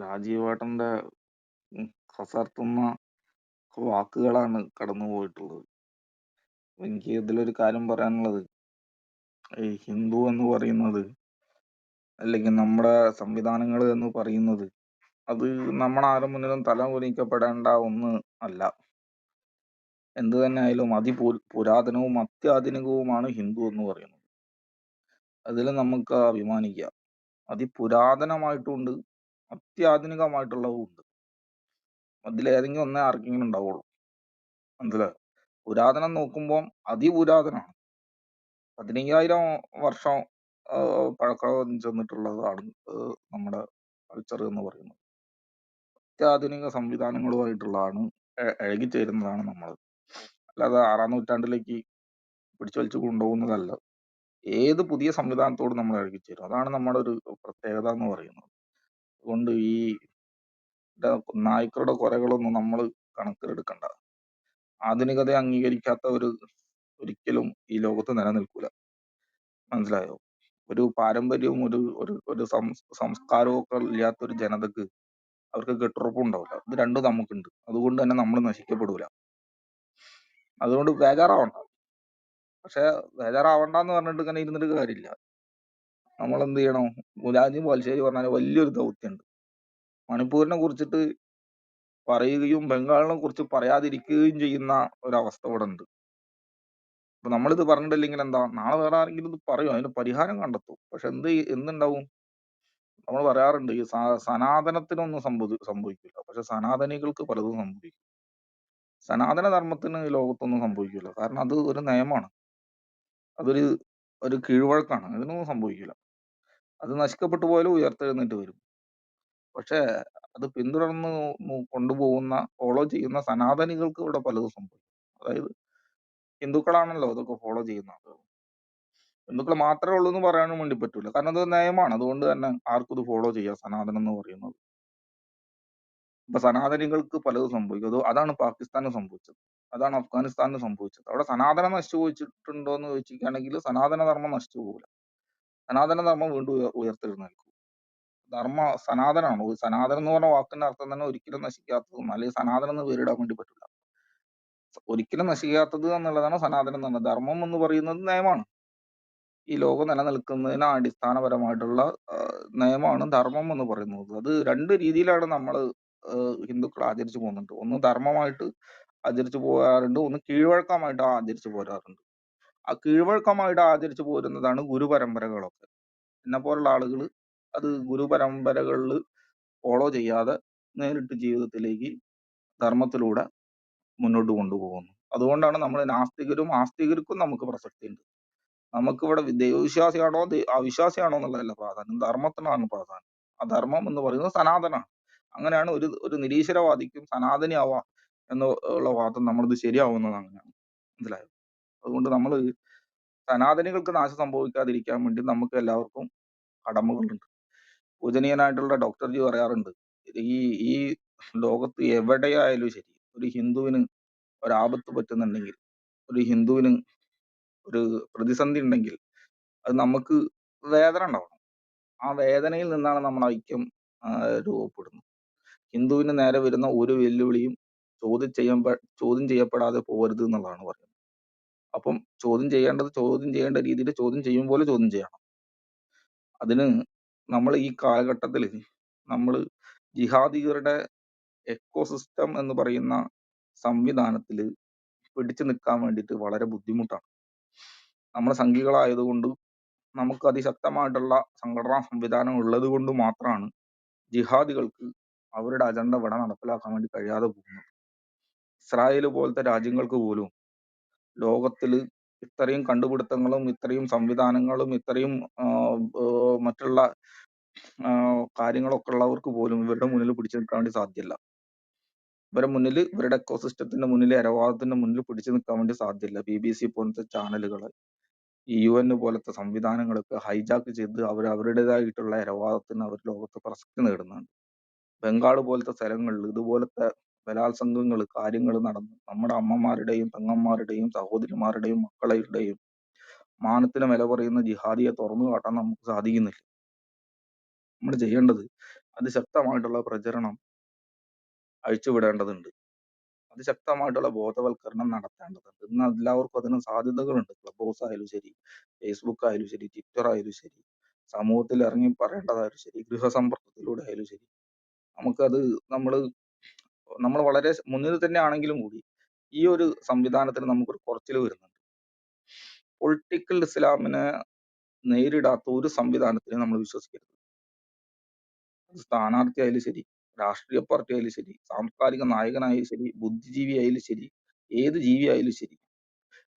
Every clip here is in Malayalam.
രാജീവേട്ടന്റെ കസർത്തുന്ന വാക്കുകളാണ് കടന്നു പോയിട്ടുള്ളത്. എനിക്ക് ഇതിലൊരു കാര്യം പറയാനുള്ളത് ഈ ഹിന്ദു എന്ന് പറയുന്നത് അല്ലെങ്കിൽ നമ്മുടെ സംവിധാനങ്ങൾ എന്ന് പറയുന്നത് അത് നമ്മുടെ ആരും മുന്നിലും തല കുനിക്കപ്പെടേണ്ട ഒന്ന് അല്ല. എന്ത് തന്നെ ആയാലും അതി പുരാതനവും അത്യാധുനികവുമാണ് ഹിന്ദു എന്ന് പറയുന്നത്. അതിൽ നമുക്ക് അഭിമാനിക്കാം. അതിപുരാതനമായിട്ടുമുണ്ട് അത്യാധുനികമായിട്ടുള്ളതും ഉണ്ട്. അതിലേതെങ്കിലും ഒന്നേ ആർക്കെങ്കിലും ഉണ്ടാവുള്ളൂ. മനസ്സിലായോ? പുരാതനം നോക്കുമ്പോൾ അതിപുരാതനമാണ്. പതിനയ്യായിരം വർഷം പഴക്കം ചെന്നിട്ടുള്ളതാണ് നമ്മുടെ കൾച്ചർ എന്ന് പറയുന്നത്. അത്യാധുനിക സംവിധാനങ്ങളുമായിട്ടുള്ളതാണ് ഇഴകിച്ചേരുന്നതാണ് നമ്മൾ. അല്ലാതെ ആറാം നൂറ്റാണ്ടിലേക്ക് പിടിച്ചു വലിച്ചു കൊണ്ടുപോകുന്നതല്ല. ഏത് പുതിയ സംവിധാനത്തോടും നമ്മൾ ഇഴകിച്ചേരും. അതാണ് നമ്മുടെ ഒരു പ്രത്യേകത എന്ന് പറയുന്നത്. അതുകൊണ്ട് ഈ നായ്ക്കളുടെ കുരകളൊന്നും നമ്മൾ കണക്കിലെടുക്കണ്ട. ആധുനികതയെ അംഗീകരിക്കാത്ത ഒരു ഒരിക്കലും ഈ ലോകത്ത് നിലനിൽക്കൂല. മനസ്സിലായോ? ഒരു പാരമ്പര്യവും ഒരു ഒരു ഒരു സംസ്കാരവും ഒക്കെ ഇല്ലാത്ത ഒരു ജനതക്ക് അവർക്ക് കെട്ടുറപ്പും ഉണ്ടാവില്ല. ഇത് രണ്ടും നമുക്കുണ്ട്. അതുകൊണ്ട് തന്നെ നമ്മൾ നശിക്കപ്പെടൂല. അതുകൊണ്ട് ബേജാറാവണ്ട. പക്ഷെ ബേജാറാവണ്ടാന്ന് പറഞ്ഞിട്ട് ഇങ്ങനെ ഇരുന്നിട്ട് കാര്യമില്ല. നമ്മളെന്ത് ചെയ്യണം? മുലാജിം ബാലുശ്ശേരി പറഞ്ഞാൽ വലിയൊരു ദൗത്യമുണ്ട്. മണിപ്പൂരിനെ കുറിച്ചിട്ട് പറയുകയും ബംഗാളിനെ കുറിച്ച് പറയാതിരിക്കുകയും ചെയ്യുന്ന ഒരവസ്ഥ ഇവിടെ ഉണ്ട്. അപ്പൊ നമ്മളിത് പറഞ്ഞിട്ടില്ലെങ്കിൽ എന്താ? നാളെ വേറെ ആരെങ്കിലും ഇത് പറയും. അതിന് പരിഹാരം കണ്ടെത്തും. പക്ഷെ എന്ത് എന്തുണ്ടാവും? നമ്മൾ പറയാറുണ്ട് ഈ സനാതനത്തിനൊന്നും സംഭവി സംഭവിക്കില്ല. പക്ഷെ സനാതനികൾക്ക് പലതും സംഭവിക്കും. സനാതന ധർമ്മത്തിന് ലോകത്തൊന്നും സംഭവിക്കില്ല. കാരണം അത് ഒരു നയമാണ് അതൊരു ഒരു കീഴ്വഴക്കാണ്. അതിനൊന്നും സംഭവിക്കില്ല. അത് നശിക്കപ്പെട്ടു പോയാലും ഉയർത്തെഴുന്നേറ്റ് വരും. പക്ഷേ അത് പിന്തുടർന്ന് കൊണ്ടുപോകുന്ന ഫോളോ ചെയ്യുന്ന സനാതനികൾക്ക് ഇവിടെ പലതും സംഭവിക്കും. അതായത് ഹിന്ദുക്കളാണല്ലോ അതൊക്കെ ഫോളോ ചെയ്യുന്നത്. ഹിന്ദുക്കൾ മാത്രമേ ഉള്ളൂ എന്ന് പറയാനും വേണ്ടി പറ്റൂല. കാരണം അത് നയമാണ് അതുകൊണ്ട് തന്നെ ആർക്കും ഇത് ഫോളോ ചെയ്യാം സനാതനം എന്ന് പറയുന്നത്. ഇപ്പൊ സനാതനികൾക്ക് പലതും സംഭവിക്കും. അത് അതാണ് പാകിസ്ഥാന് സംഭവിച്ചത്. അതാണ് അഫ്ഗാനിസ്ഥാനിൽ സംഭവിച്ചത്. അവിടെ സനാതനം നശിച്ചു പോയിട്ടുണ്ടോ എന്ന് ചോദിച്ചിരിക്കുകയാണെങ്കിൽ സനാതന ധർമ്മം നശിച്ചു പോകില്ല. സനാതന ധർമ്മം വീണ്ടും ഉയ ഉയർത്തെഴുന്നേൽക്കും. ധർമ്മ സനാതനമാണ്. സനാതനം എന്ന് പറഞ്ഞ വാക്കിന്റെ അർത്ഥം തന്നെ ഒരിക്കലും നശിക്കാത്തതും അല്ലെങ്കിൽ സനാതനം എന്ന് പേരിടാൻ വേണ്ടി പറ്റില്ല. ഒരിക്കലും നശിക്കാത്തത് എന്നുള്ളതാണ് സനാതനം എന്ന്. ധർമ്മം എന്ന് പറയുന്നത് നയമാണ് ഈ ലോകം നിലനിൽക്കുന്നതിന് അടിസ്ഥാനപരമായിട്ടുള്ള നയമാണ് ധർമ്മം എന്ന് പറയുന്നത്. അത് രണ്ട് രീതിയിലാണ് നമ്മൾ ഹിന്ദുക്കൾ ആചരിച്ചു പോകുന്നുണ്ട്. ഒന്ന് ധർമ്മമായിട്ട് ആചരിച്ചു പോരാറുണ്ട്. ഒന്ന് കീഴ്വഴക്കമായിട്ട് ആചരിച്ചു പോരാറുണ്ട്. കീഴ്വഴക്കമായിട്ട് ആചരിച്ചു പോരുന്നതാണ് ഗുരുപരമ്പരകളൊക്കെ. എന്നെപ്പോലുള്ള ആളുകൾ അത് ഗുരുപരമ്പരകളിൽ ഫോളോ ചെയ്യാതെ നേരിട്ട് ജീവിതത്തിലേക്ക് ധർമ്മത്തിലൂടെ മുന്നോട്ട് കൊണ്ടുപോകുന്നു. അതുകൊണ്ടാണ് നമ്മൾ നാസ്തികരും ആസ്തികർക്കും നമുക്ക് പ്രസക്തി പ്രസക്തിയുണ്ട്. നമുക്കിവിടെ ദൈവവിശ്വാസിയാണോ അവിശ്വാസിയാണോ എന്നുള്ളതല്ല പ്രാധാന്യം. ധർമ്മത്തിനാണ് പ്രാധാന്യം. ആ ധർമ്മം എന്ന് പറയുന്നത് സനാതനാണ്. അങ്ങനെയാണ് ഒരു ഒരു നിരീശ്വരവാദിക്കും സനാതനി എന്നുള്ള എന്ന് വാദം നമ്മളത് ശരിയാവുന്നത് അങ്ങനെയാണ്. മനസ്സിലായോ? അതുകൊണ്ട് നമ്മൾ സനാതനികൾക്ക് നാശം സംഭവിക്കാതിരിക്കാൻ വേണ്ടി നമുക്ക് എല്ലാവർക്കും കടമകളുണ്ട്. പൂജനീയനായിട്ടുള്ള ഡോക്ടർ ജി പറയാറുണ്ട്. ഈ ഈ ലോകത്ത് എവിടെയായാലും ശരി ഒരു ഹിന്ദുവിന് ഒരാപത്ത് പറ്റുന്നുണ്ടെങ്കിൽ ഒരു ഹിന്ദുവിന് ഒരു പ്രതിസന്ധി ഉണ്ടെങ്കിൽ അത് നമുക്ക് വേദന ഉണ്ടാവണം. ആ വേദനയിൽ നിന്നാണ് നമ്മൾ ഐക്യം രൂപപ്പെടുന്നത്. ഹിന്ദുവിന് നേരെ വരുന്ന ഒരു വെല്ലുവിളിയും ചോദ്യം ചെയ്യപ്പെ ചോദ്യം ചെയ്യപ്പെടാതെ പോകരുത് എന്നുള്ളതാണ് പറയുന്നത്. അപ്പം ചോദ്യം ചെയ്യേണ്ടത് ചോദ്യം ചെയ്യേണ്ട രീതിയിൽ ചോദ്യം ചെയ്യും പോലെ ചോദ്യം ചെയ്യണം. അതിന് നമ്മൾ ഈ കാലഘട്ടത്തിൽ നമ്മൾ ജിഹാദികളുടെ എക്കോസിസ്റ്റം എന്ന് പറയുന്ന സംവിധാനത്തിൽ പിടിച്ചു നിൽക്കാൻ വേണ്ടിയിട്ട് വളരെ ബുദ്ധിമുട്ടാണ്. നമ്മൾ സംഘികളായതുകൊണ്ട് നമുക്ക് അതിശക്തമായിട്ടുള്ള സംഘടനാ സംവിധാനം ഉള്ളത് കൊണ്ട് മാത്രമാണ് ജിഹാദികൾക്ക് അവരുടെ അജണ്ട ഇവിടെ നടപ്പിലാക്കാൻ വേണ്ടി കഴിയാതെ പോകുന്നത്. ഇസ്രായേൽ പോലത്തെ രാജ്യങ്ങൾക്ക് പോലും ലോകത്തിൽ ഇത്രയും കണ്ടുപിടുത്തങ്ങളും ഇത്രയും സംവിധാനങ്ങളും ഇത്രയും മറ്റുള്ള കാര്യങ്ങളൊക്കെ ഉള്ളവർക്ക് പോലും ഇവരുടെ മുന്നിൽ പിടിച്ചു നിൽക്കാൻ വേണ്ടി സാധ്യമല്ല. ഇവരുടെ മുന്നിൽ ഇവരുടെ എക്കോസിസ്റ്റത്തിന്റെ മുന്നിൽ അരവാദത്തിന്റെ മുന്നിൽ പിടിച്ചു നിൽക്കാൻ വേണ്ടി സാധ്യമല്ല. സി പോലത്തെ ചാനലുകൾ ഈ യുഎൻ പോലത്തെ സംവിധാനങ്ങളൊക്കെ ഹൈജാക്ക് ചെയ്ത് അവർ അവരുടേതായിട്ടുള്ള ഇരവാദത്തിന് അവർ ലോകത്ത് പ്രസക്തി നേടുന്നുണ്ട്. ബംഗാൾ പോലത്തെ സ്ഥലങ്ങളിൽ ഇതുപോലത്തെ ബലാത്സംഗങ്ങൾ കാര്യങ്ങൾ നടന്നു നമ്മുടെ അമ്മമാരുടെയും പെങ്ങന്മാരുടെയും സഹോദരിമാരുടെയും മക്കളുടെയും മാനത്തിന് വില പറയുന്ന ജിഹാദിയെ തുറന്നു കാട്ടാൻ നമുക്ക് സാധിക്കുന്നില്ല. നമ്മൾ ചെയ്യേണ്ടത് അതിശക്തമായിട്ടുള്ള പ്രചരണം അഴിച്ചുവിടേണ്ടതുണ്ട്. അതിശക്തമായിട്ടുള്ള ബോധവൽക്കരണം നടത്തേണ്ടതുണ്ട്. ഇന്ന് എല്ലാവർക്കും അതിന് സാധ്യതകളുണ്ട്. ക്ലബ് ഹൗസ് ആയാലും ശരി ഫേസ്ബുക്ക് ആയാലും ശരി ട്വിറ്റർ ആയാലും ശരി സമൂഹത്തിൽ ഇറങ്ങി പറയേണ്ടതായാലും ശരി ഗൃഹസമ്പർക്കത്തിലൂടെ ആയാലും ശരി. നമുക്കത് നമ്മൾ നമ്മൾ വളരെ മുന്നിൽ തന്നെ ആണെങ്കിലും കൂടി ഈ ഒരു സംവിധാനത്തിന് നമുക്കൊരു കുറച്ചിൽ വരുന്നുണ്ട്. പൊളിറ്റിക്കൽ ഇസ്ലാമിനെ നേരിടാത്ത ഒരു സംവിധാനത്തിന് നമ്മൾ വിശ്വസിക്കരുത്. സ്ഥാനാർത്ഥി ആയാലും ശരി രാഷ്ട്രീയ പാർട്ടി ആയാലും ശരി സാംസ്കാരിക നായകനായാലും ശരി ബുദ്ധിജീവി ആയാലും ശരി ഏത് ജീവി ആയാലും ശരി.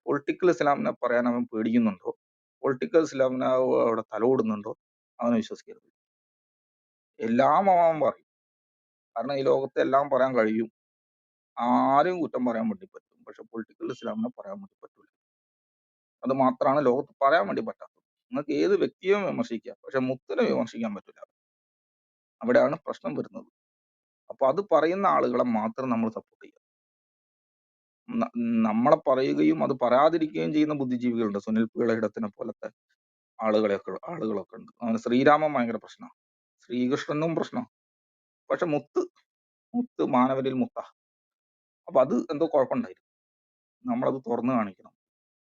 പൊളിറ്റിക്കൽ ഇസ്ലാമിനെ പറയാൻ അവൻ പേടിക്കുന്നുണ്ടോ? പൊളിറ്റിക്കൽ ഇസ്ലാമിനെ അവിടെ തലോടുന്നുണ്ടോ? അവനെ വിശ്വസിക്കരുത്. എല്ലാം അവൻ പറയും. കാരണം ഈ ലോകത്തെ എല്ലാം പറയാൻ കഴിയും. ആരും കുറ്റം പറയാൻ വേണ്ടി പറ്റും. പക്ഷെ പൊളിറ്റിക്കൽ ഇസ്ലാമിനെ പറയാൻ വേണ്ടി പറ്റൂല. അത് മാത്രമാണ് ലോകത്ത് പറയാൻ വേണ്ടി പറ്റാത്തത്. നിങ്ങൾക്ക് ഏത് വ്യക്തിയെയും വിമർശിക്കാം. പക്ഷെ മുത്തിനെ വിമർശിക്കാൻ പറ്റില്ല അവിടെയാണ് പ്രശ്നം വരുന്നത്. അപ്പൊ അത് പറയുന്ന ആളുകളെ മാത്രം നമ്മൾ സപ്പോർട്ട് ചെയ്യുക നമ്മളെ പറയുകയും അത് പറയാതിരിക്കുകയും ചെയ്യുന്ന ബുദ്ധിജീവികളുണ്ട്. സുനിൽ പിള്ളയിടത്തിനെ പോലത്തെ ആളുകളെയൊക്കെ ആളുകളൊക്കെ ഉണ്ട്. അവന് ശ്രീരാമൻ ഭയങ്കര പ്രശ്നമാണ് ശ്രീകൃഷ്ണനും പ്രശ്നം. പക്ഷെ മുത്ത് മുത്ത് മാനവരിൽ മുത്ത. അപ്പൊ അത് എന്തോ കുഴപ്പമുണ്ടായിരുന്നു. നമ്മളത് തുറന്നു കാണിക്കണം.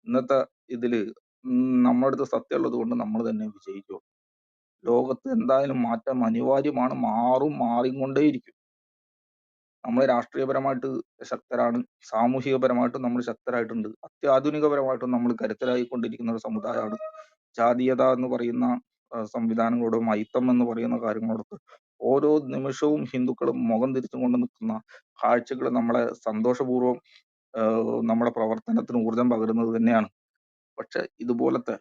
ഇന്നത്തെ ഇതിൽ നമ്മുടെ അടുത്ത് സത്യമുള്ളത് കൊണ്ട് നമ്മൾ തന്നെ വിജയിക്കും ലോകത്ത് എന്തായാലും മാറ്റം അനിവാര്യമാണ്. മാറും മാറിക്കൊണ്ടേയിരിക്കും. നമ്മൾ രാഷ്ട്രീയപരമായിട്ട് ശക്തരാണ്. സാമൂഹികപരമായിട്ടും നമ്മൾ ശക്തരായിട്ടുണ്ട്. അത്യാധുനികപരമായിട്ടും നമ്മൾ കരുത്തരായിക്കൊണ്ടിരിക്കുന്ന ഒരു സമുദായമാണ്. ജാതീയത എന്ന് പറയുന്ന സംവിധാനങ്ങളോടും അയിത്തം എന്ന് പറയുന്ന കാര്യങ്ങളോടൊക്കെ ഓരോ നിമിഷവും ഹിന്ദുക്കളും മുഖം തിരിച്ചും കൊണ്ട് നിൽക്കുന്ന കാഴ്ചകൾ നമ്മളെ സന്തോഷപൂർവം നമ്മുടെ പ്രവർത്തനത്തിന് ഊർജം പകരുന്നത് തന്നെയാണ്. പക്ഷെ ഇതുപോലത്തെ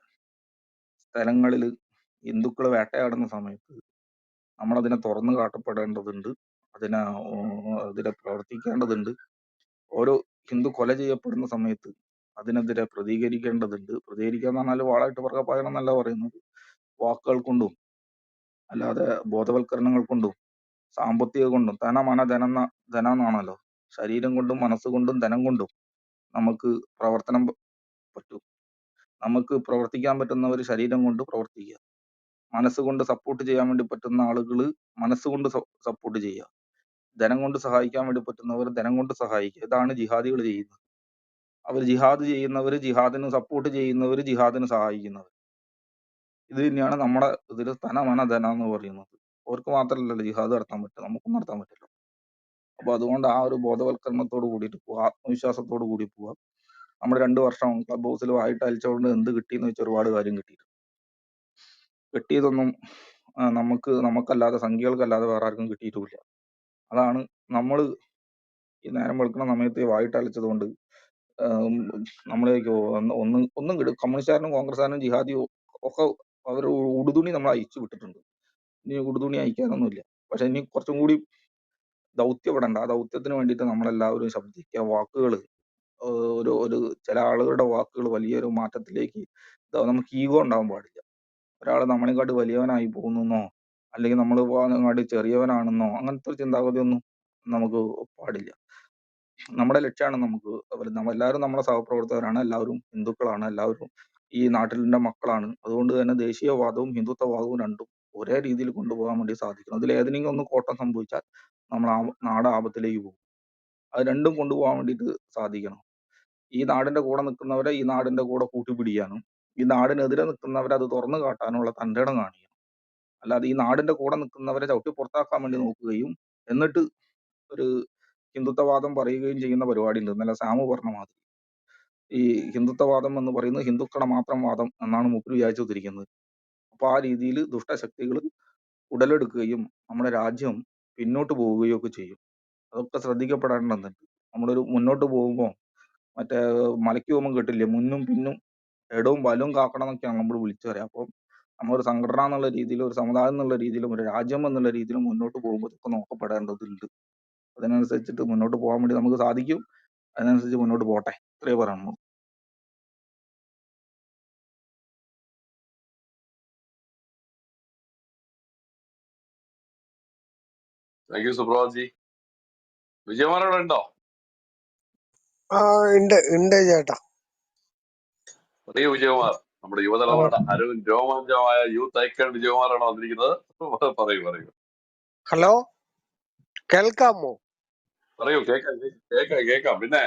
സ്ഥലങ്ങളിൽ ഹിന്ദുക്കൾ വേട്ടയാടുന്ന സമയത്ത് നമ്മൾ അതിനെ തുറന്നു കാട്ടപ്പെടേണ്ടതുണ്ട് അതിനെ അതിനെ പ്രവർത്തിക്കേണ്ടതുണ്ട്. ഓരോ ഹിന്ദു കൊല ചെയ്യപ്പെടുന്ന സമയത്ത് അതിനെതിരെ പ്രതികരിക്കേണ്ടതുണ്ട്. പ്രതികരിക്കുക എന്ന് പറഞ്ഞാൽ വാളായിട്ട് പുറകെ എന്നല്ല പറയുന്നത്. വാക്കുകൾ കൊണ്ടും അല്ലാതെ ബോധവൽക്കരണങ്ങൾ കൊണ്ടും സാമ്പത്തിക കൊണ്ടും ധന മന ധന ധന എന്നാണല്ലോ ശരീരം കൊണ്ടും മനസ്സുകൊണ്ടും ധനം കൊണ്ടും നമുക്ക് പ്രവർത്തനം പറ്റും. നമുക്ക് പ്രവർത്തിക്കാൻ പറ്റുന്നവർ ശരീരം കൊണ്ട് പ്രവർത്തിക്കുക. മനസ്സുകൊണ്ട് സപ്പോർട്ട് ചെയ്യാൻ വേണ്ടി പറ്റുന്ന ആളുകൾ മനസ്സുകൊണ്ട് സപ്പോർട്ട് ചെയ്യുക. ധനം കൊണ്ട് സഹായിക്കാൻ വേണ്ടി പറ്റുന്നവർ ധനം കൊണ്ട് സഹായിക്കുക. ഇതാണ് ജിഹാദികൾ ചെയ്യുന്നത്. അവർ ജിഹാദ് ചെയ്യുന്നവർ ജിഹാദിന് സപ്പോർട്ട് ചെയ്യുന്നവർ ജിഹാദിന് സഹായിക്കുന്നവർ ഇത് തന്നെയാണ് നമ്മുടെ ഇതിൽ തന മന ധന എന്ന് പറയുന്നത്. അവർക്ക് മാത്രമല്ലല്ലോ ജിഹാദ് നടത്താൻ പറ്റുക. നമുക്കും നടത്താൻ പറ്റില്ല. അപ്പൊ അതുകൊണ്ട് ആ ഒരു ബോധവൽക്കരണത്തോട് കൂടിയിട്ട് പോവുക ആത്മവിശ്വാസത്തോട് കൂടി പോവുക നമ്മൾ രണ്ടു വർഷം ക്ലബ് ഹൗസിൽ വായിട്ട് അയച്ചുകൊണ്ട് എന്ത് കിട്ടിയെന്ന് വെച്ചാൽ ഒരുപാട് കാര്യം കിട്ടിയിട്ടുണ്ട്. കിട്ടിയതൊന്നും നമുക്ക് നമുക്കല്ലാതെ സംഖ്യകൾക്കല്ലാതെ വേറെ ആർക്കും കിട്ടിയിട്ടുമില്ല അതാണ് നമ്മൾ ഈ നേരം വെളുക്കുന്ന സമയത്ത് ഈ വായിട്ട് അലച്ചത് കൊണ്ട് നമ്മളേക്ക് ഒന്നും ഒന്നും കിട്ടും കമ്മ്യൂണിസ്റ്റുകാരനും കോൺഗ്രസ്സുകാരനും ജിഹാദിയും ഒക്കെ അവർ ഉടുതുണി നമ്മൾ അയച്ചു വിട്ടിട്ടുണ്ട്. ഇനി ഉടുതുണി അയക്കാനൊന്നുമില്ല പക്ഷെ ഇനി കുറച്ചും കൂടി ദൗത്യപ്പെടേണ്ട. ആ ദൗത്യത്തിന് വേണ്ടിയിട്ട് നമ്മളെല്ലാവരും ശബ്ദിക്കുക വാക്കുകൾ ഒരു ഒരു ചില ആളുകളുടെ വാക്കുകൾ വലിയൊരു മാറ്റത്തിലേക്ക് നമുക്ക് ഈഗോ ഉണ്ടാവാൻ പാടില്ല. ഒരാൾ നമ്മളെക്കാട്ട് വലിയവനായി പോകുന്നെന്നോ അല്ലെങ്കിൽ നമ്മൾ അങ്ങാട്ട് ചെറിയവനാണെന്നോ അങ്ങനത്തെ ഒരു ചിന്താഗതിയൊന്നും നമുക്ക് പാടില്ല. നമ്മുടെ ലക്ഷ്യമാണ് നമുക്ക് എല്ലാവരും നമ്മുടെ സഹപ്രവർത്തകരാണ്. എല്ലാവരും ഹിന്ദുക്കളാണ്. എല്ലാവരും ഈ നാട്ടിലെ മക്കളാണ്. അതുകൊണ്ട് തന്നെ ദേശീയവാദവും ഹിന്ദുത്വവാദവും രണ്ടും ഒരേ രീതിയിൽ കൊണ്ടുപോകാൻ വേണ്ടി സാധിക്കണം. അതിൽ ഏതെങ്കിലും ഒന്ന് കോട്ടം സംഭവിച്ചാൽ നമ്മൾ നാട് ആപത്തിലേക്ക് പോകും. അത് രണ്ടും കൊണ്ടുപോകാൻ വേണ്ടിയിട്ട് സാധിക്കണം. ഈ നാടിന്റെ കൂടെ നിൽക്കുന്നവരെ ഈ നാടിന്റെ കൂടെ കൂട്ടിപ്പിടിക്കാനും ഈ നാടിനെതിരെ നിൽക്കുന്നവരെ അത് തുറന്നു കാട്ടാനുള്ള തന്റെ ഇടം കാണിക്കണം. അല്ലാതെ ഈ നാടിന്റെ കൂടെ നിൽക്കുന്നവരെ ചവിട്ടി പുറത്താക്കാൻ വേണ്ടി നോക്കുകയും എന്നിട്ട് ഒരു ഹിന്ദുത്വവാദം പറയുകയും ചെയ്യുന്ന പരിപാടി ഉണ്ട് ഇന്നലെ സാമു പറഞ്ഞ മാതിരി. ഈ ഹിന്ദുത്വവാദം എന്ന് പറയുന്നത് ഹിന്ദുക്കളുടെ മാത്രം വാദം എന്നാണ് മൂപ്പർ വിചാരിച്ചു തിരിക്കുന്നത് അപ്പൊ ആ രീതിയിൽ ദുഷ്ടശക്തികൾ ഉടലെടുക്കുകയും നമ്മുടെ രാജ്യം പിന്നോട്ട് പോവുകയും ഒക്കെ ചെയ്യും. അതൊക്കെ ശ്രദ്ധിക്കപ്പെടേണ്ടതുണ്ട്. നമ്മളൊരു മുന്നോട്ട് പോകുമ്പോൾ മറ്റേ മലയ്ക്ക് പോകുമ്പോൾ കേട്ടില്ലേ? മുന്നും പിന്നും ഇടവും വലവും കാക്കണം എന്നൊക്കെയാണ് നമ്മൾ വിളിച്ചു പറയാം അപ്പം നമ്മളൊരു സംഘടന എന്നുള്ള രീതിയിലും ഒരു സമുദായം എന്നുള്ള രീതിയിലും ഒരു രാജ്യം എന്നുള്ള രീതിയിലും മുന്നോട്ട് പോകുമ്പോൾ ഇതൊക്കെ നോക്കപ്പെടേണ്ടതുണ്ട്. അതിനനുസരിച്ചിട്ട് മുന്നോട്ട് പോകാൻ വേണ്ടി നമുക്ക് സാധിക്കും. അതിനനുസരിച്ച് മുന്നോട്ട് പോട്ടെ. ഇത്രയേ പറയാനുള്ളൂ താങ്ക് യു സുബ്രഭാജി വിജയകുമാർ അവിടെ ഉണ്ടോ? ആ ഉണ്ട് ഉണ്ട് ചേട്ടാ. പറയൂ വിജയകുമാർ നമ്മുടെ യുവതലമുറയുടെ അരുൺ രോമാഞ്ചമായ യൂത്ത് ഐക്കൺ വിജയകുമാറാണ് വന്നിരിക്കുന്നത്? പറയൂ പറയൂ. ഹലോ? കേൾക്കാമോ? പറയൂ കേക്കാം കേക്കാം കേക്കാം പിന്നെ?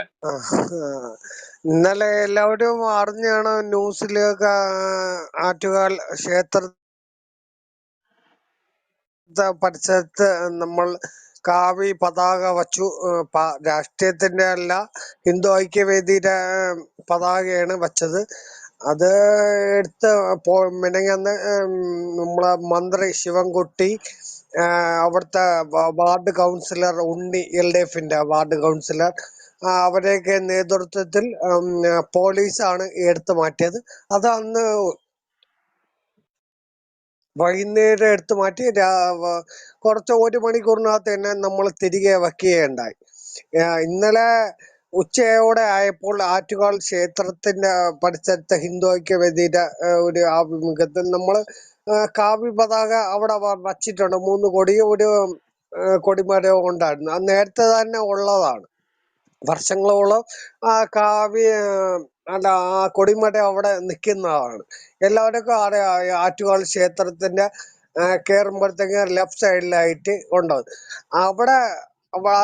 ഇന്നലെ എല്ലാവരും അറിഞ്ഞാണ് ന്യൂസിലൊക്കെ ആറ്റുകാൽ ക്ഷേത്ര പരിസരത്ത് നമ്മൾ കാവി പതാക വച്ചു രാഷ്ട്രീയത്തിന്റെ അല്ല ഹിന്ദു ഐക്യവേദിയുടെ പതാകയാണ് വച്ചത്. അത് എടുത്ത് മിനങ്ങന്ന് നമ്മളെ മന്ത്രി ശിവൻകുട്ടി അവിടുത്തെ ward councillor Unni L D എഫിന്റെ വാർഡ് കൗൺസിലർ അവരെയൊക്കെ നേതൃത്വത്തിൽ പോലീസാണ് എടുത്തു മാറ്റിയത്. അത് അന്ന് വൈകുന്നേരം എടുത്തു മാറ്റി കുറച്ച് ഒരു മണിക്കൂറിനകത്ത് തന്നെ നമ്മൾ തിരികെ വയ്ക്കുകയുണ്ടായി ഇന്നലെ ഉച്ചയോടെ ആയപ്പോൾ ആറ്റുകാൽ ക്ഷേത്രത്തിന്റെ പരിസരത്ത് ഹിന്ദു ഐക്യവേദിയുടെ ആ, ഒരു ആഭിമുഖ്യത്തിൽ നമ്മൾ കാവ്യ പതാക അവിടെ വച്ചിട്ടുണ്ട്. മൂന്ന് കൊടി ഒരു കൊടിമരവും ഉണ്ടായിരുന്നു. അത് നേരത്തെ തന്നെ ഉള്ളതാണ്. വർഷങ്ങളോളം ആ കാവ്യ അല്ല ആ കൊടിമര അവിടെ നിൽക്കുന്നതാണ് എല്ലാവർക്കും ഈ ആറ്റുകാൽ ക്ഷേത്രത്തിന്റെ കയറുമ്പോഴത്തേക്ക് ലെഫ്റ്റ് സൈഡിലായിട്ട് ഉണ്ടാവും അവിടെ ആ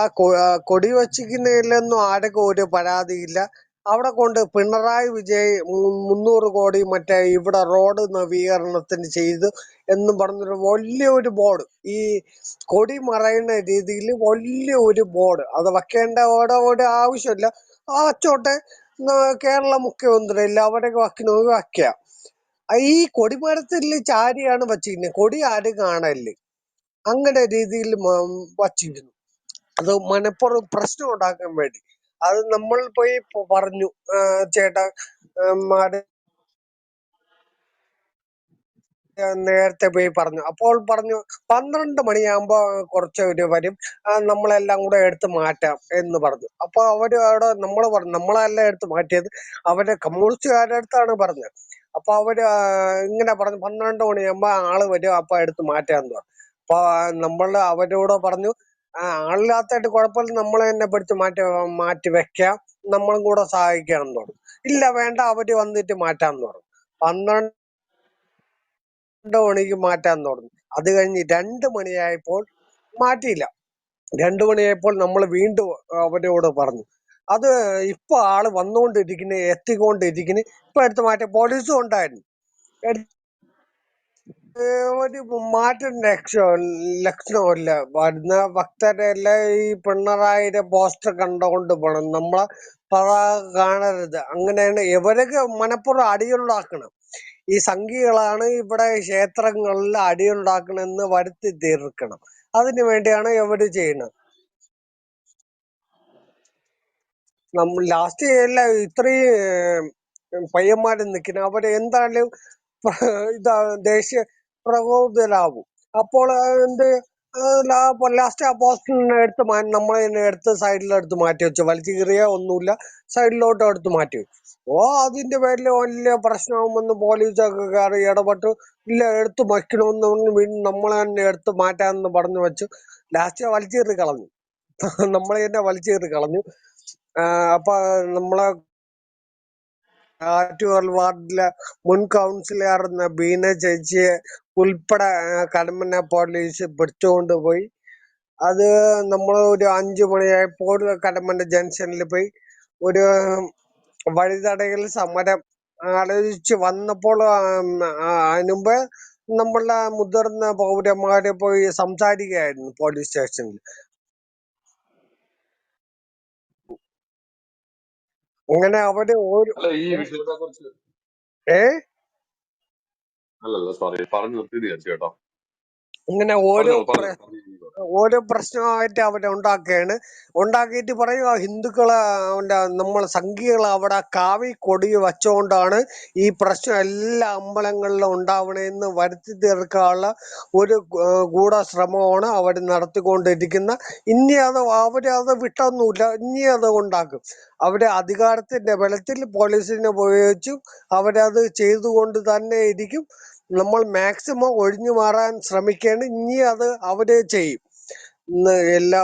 കൊടി വച്ചിരിക്കുന്നതിലൊന്നും ആർക്കും ഒരു പരാതിയില്ല. അവിടെ കൊണ്ട് പിണറായി വിജയ് മുന്നൂറ് കോടി മറ്റേ ഇവിടെ റോഡ് നവീകരണത്തിന് ചെയ്തു എന്നും പറഞ്ഞൊരു വലിയൊരു ബോർഡ്. ഈ കൊടി മറയുന്ന രീതിയിൽ വലിയ ഒരു ബോർഡ്. അത് വെക്കേണ്ട ഓടെ ആവശ്യമില്ല. ആ വച്ചോട്ടെ ന- കേരള മുഖ്യമന്ത്രി ഇല്ല അവരൊക്കെ വാക്യ. ഈ കൊടിമരത്തിൽ ചാരിയാണ് വച്ചിരിക്കുന്നത് കൊടി ആരും കാണൽ അങ്ങനെ രീതിയിൽ വച്ചിരുന്നു. അത് മനപ്പുറം പ്രശ്നം ഉണ്ടാക്കാൻ വേണ്ടി. അത് നമ്മൾ പോയി പറഞ്ഞു. ചേട്ടാ മാര് നേരത്തെ പോയി പറഞ്ഞു. അപ്പോൾ പറഞ്ഞു പന്ത്രണ്ട് മണിയാകുമ്പോ കുറച്ച് ഒരു വരും നമ്മളെല്ലാം കൂടെ എടുത്ത് മാറ്റാം എന്ന് പറഞ്ഞു. അപ്പൊ അവർ അവിടെ നമ്മൾ പറഞ്ഞു നമ്മളല്ല എടുത്ത് മാറ്റിയത് അവർ കമ്മ്യൂണിസ്റ്റുകാരുടെ അടുത്താണ് പറഞ്ഞത്. അപ്പൊ അവർ ഇങ്ങനെ പറഞ്ഞു പന്ത്രണ്ട് മണിയാകുമ്പോ ആൾ വരും അപ്പൊ എടുത്ത് മാറ്റാന്ന് പറഞ്ഞു. അപ്പൊ നമ്മൾ അവരോട് പറഞ്ഞു ആളില്ലാത്തായിട്ട് കുഴപ്പമില്ല നമ്മൾ തന്നെ പിടിച്ച് മാറ്റി മാറ്റി വെക്കാം നമ്മളും കൂടെ സഹായിക്കാം എന്ന് പറഞ്ഞു. ഇല്ല വേണ്ട അവർ വന്നിട്ട് മാറ്റാന്ന് പറഞ്ഞു. പന്ത്രണ്ട് രണ്ട് മണിക്ക് മാറ്റാൻ തുടങ്ങി. അത് കഴിഞ്ഞ് രണ്ട് മണിയായപ്പോൾ മാറ്റിയില്ല. രണ്ട് മണിയായപ്പോൾ നമ്മൾ വീണ്ടും അവരോട് പറഞ്ഞു. അത് ഇപ്പൊ ആൾ വന്നുകൊണ്ടിരിക്കുന്നു എത്തിക്കൊണ്ടിരിക്കുന്ന ഇപ്പൊ എടുത്ത് മാറ്റ പോലീസും ഉണ്ടായിരുന്നു. മാറ്റം ലക്ഷ്യം ലക്ഷണമില്ല വരുന്ന ഭക്തരെല്ലാം ഈ പിണറായിയുടെ പോസ്റ്റർ കണ്ടുകൊണ്ട് പോകണം നമ്മളെ പതാക കാണരുത്. അങ്ങനെയാണ് ഇവരൊക്കെ മനപ്പുറം അടിയുണ്ടാക്കണം ഈ സംഘികളാണ് ഇവിടെ ക്ഷേത്രങ്ങളിൽ അടിയുണ്ടാക്കണമെന്ന് വരുത്തി തീർക്കണം. അതിനു വേണ്ടിയാണ് ഇവർ ചെയ്യുന്നത്. നമ്മൾ ലാസ്റ്റ് എല്ലാം ഇത്രയും പയ്യന്മാര് നിൽക്കുന്നത് അവർ എന്തായാലും ഇതാ ദേശീയ പ്രകോപിതരാകും. അപ്പോൾ എന്ത് ലാസ്റ്റ് ആ പോസ്റ്റിനെ എടുത്ത് നമ്മൾ തന്നെ എടുത്ത് സൈഡിലെടുത്ത് മാറ്റി വെച്ചു. വലിച്ചു കീറിയ ഒന്നുമില്ല. സൈഡിലോട്ട് എടുത്ത് മാറ്റി വെച്ചു. ഓ അതിന്റെ പേരിൽ വലിയ പ്രശ്നമാകുമെന്ന് പോലീസൊക്കെ കയറി ഇടപെട്ട്. ഇല്ല എടുത്ത് വയ്ക്കണമെന്ന് പറഞ്ഞ് വീണ്ടും നമ്മളെ തന്നെ എടുത്ത് മാറ്റാമെന്ന് പറഞ്ഞു വെച്ചു. ലാസ്റ്റ് വലിച്ചേറി കളഞ്ഞു. നമ്മളെ തന്നെ വലിച്ചേറി കളഞ്ഞു. അപ്പൊ നമ്മളെ ആറ്റുകാൽ വാർഡിലെ മുൻ കൗൺസിലർ ബീന ചേച്ചിയെ ഉൾപ്പെടെ കടമന പോലീസ് പിടിച്ചുകൊണ്ട് പോയി. അത് നമ്മൾ ഒരു അഞ്ചു മണിയായപ്പോൾ കടമന ജംഗ്ഷനിൽ പോയി. ഒരു വഴിതടയിൽ സമരം ആലോചിച്ച് വന്നപ്പോൾ അതിനുമ്പ് നമ്മളുടെ മുതിർന്ന പൗരന്മാരെ പോയി സംസാരിക്കുകയായിരുന്നു പോലീസ് സ്റ്റേഷനിൽ അങ്ങനെ അവർ ഒരു അല്ല ഈ വിഷയത്തെ കുറിച്ച് ഏ? അല്ലല്ല സോറി പറഞ്ഞു വിചാരിച്ചു കേട്ടോ. ഇങ്ങനെ ഓരോ ഓരോ പ്രശ്നമായിട്ട് അവരെ ഉണ്ടാക്കുകയാണ്. ഉണ്ടാക്കിയിട്ട് പറയുക ഹിന്ദുക്കളെ അവന്റെ നമ്മൾ സംഘികൾ അവിടെ കാവി കൊടി വച്ചുകൊണ്ടാണ് ഈ പ്രശ്നം എല്ലാ അമ്പലങ്ങളിലും ഉണ്ടാവണമെന്ന് വരുത്തി തീർക്കാനുള്ള ഒരു ഗൂഢശ്രമമാണ് അവർ നടത്തിക്കൊണ്ടിരിക്കുന്ന ഇനി അത് അവർ അത് വിട്ടൊന്നുമില്ല. ഇനി അത് ഉണ്ടാക്കും അവർ അധികാരത്തിന്റെ ബലത്തിൽ പോലീസിനെ ഉപയോഗിച്ചും അവരത് ചെയ്തുകൊണ്ട് തന്നെ ഇരിക്കും. നമ്മൾ മാക്സിമം ഒഴിഞ്ഞു മാറാൻ ഇനി അത് അവർ ചെയ്യും. എല്ലാ